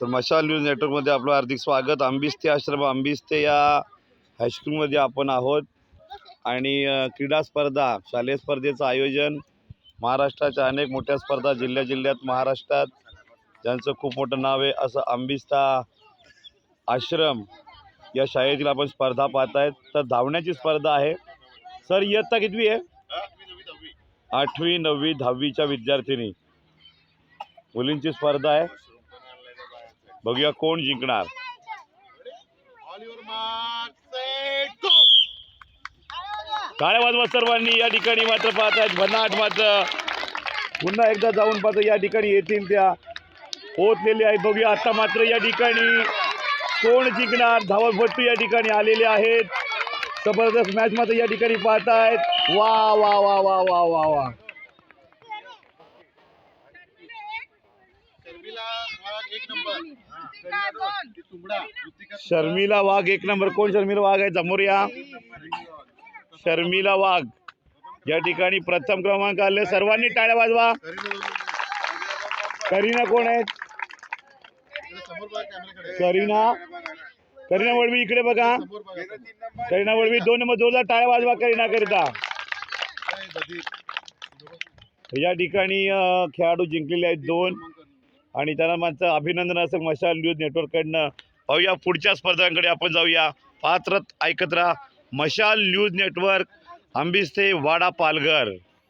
तर मशाल न्यूज नेटवर्कमध्ये आपलं हार्दिक स्वागत. आंबिस्ते आश्रम आंबिस्ते या हायस्कूलमध्ये आपण आहोत. आणि क्रीडा स्पर्धा शालेय स्पर्धेचं आयोजन महाराष्ट्राच्या अनेक मोठ्या स्पर्धा जिल्ह्या जिल्ह्यात महाराष्ट्रात ज्यांचं खूप मोठं नाव आहे असं आंबिस्ता आश्रम या शाळेतील आपण स्पर्धा पाहत आहेत तर धावण्याची स्पर्धा आहे. सर इयत्ता कितवी आहे? आठवी नववी दहावीच्या विद्यार्थिनी. मुलींची स्पर्धा आहे. बघूया कोण जिंकणार. टाळ्या वाजवा सर्वांनी या ठिकाणी मात्र पाहतायत भन्नाट मात्र पुन्हा एकदा जाऊन पाहतो. या ठिकाणी येतील त्या पोहोचलेले आहेत. बघूया आता मात्र या ठिकाणी कोण जिंकणार. धावपट्टू या ठिकाणी आलेले आहेत. जबरदस्त मॅच मात्र या ठिकाणी पाहतायत. वा वा वा वा वा वा वा. शर्मिला वाघ एक नंबर. कोण शर्मिला वाघ आहे? समोर या शर्मिला वाघ. या ठिकाणी प्रथम क्रमांक आले. सर्वांनी टाळ्या वाजवा. करीना कोण आहेत करीना. करीना वळवी इकडे बघा. करीना वळवी दोन नंबर. जोरदार टाळ्या वाजवा करीना करिता. या ठिकाणी खेळाडू जिंकलेले आहेत दोन. आणि त्यांना माझं अभिनंदन असं मशाल न्यूज नेटवर्ककडनं. पाहूया पुढच्या स्पर्धांकडे आपण जाऊया. पात्रत ऐकत राहा. Mashal news network Ambiste Wada Palghar.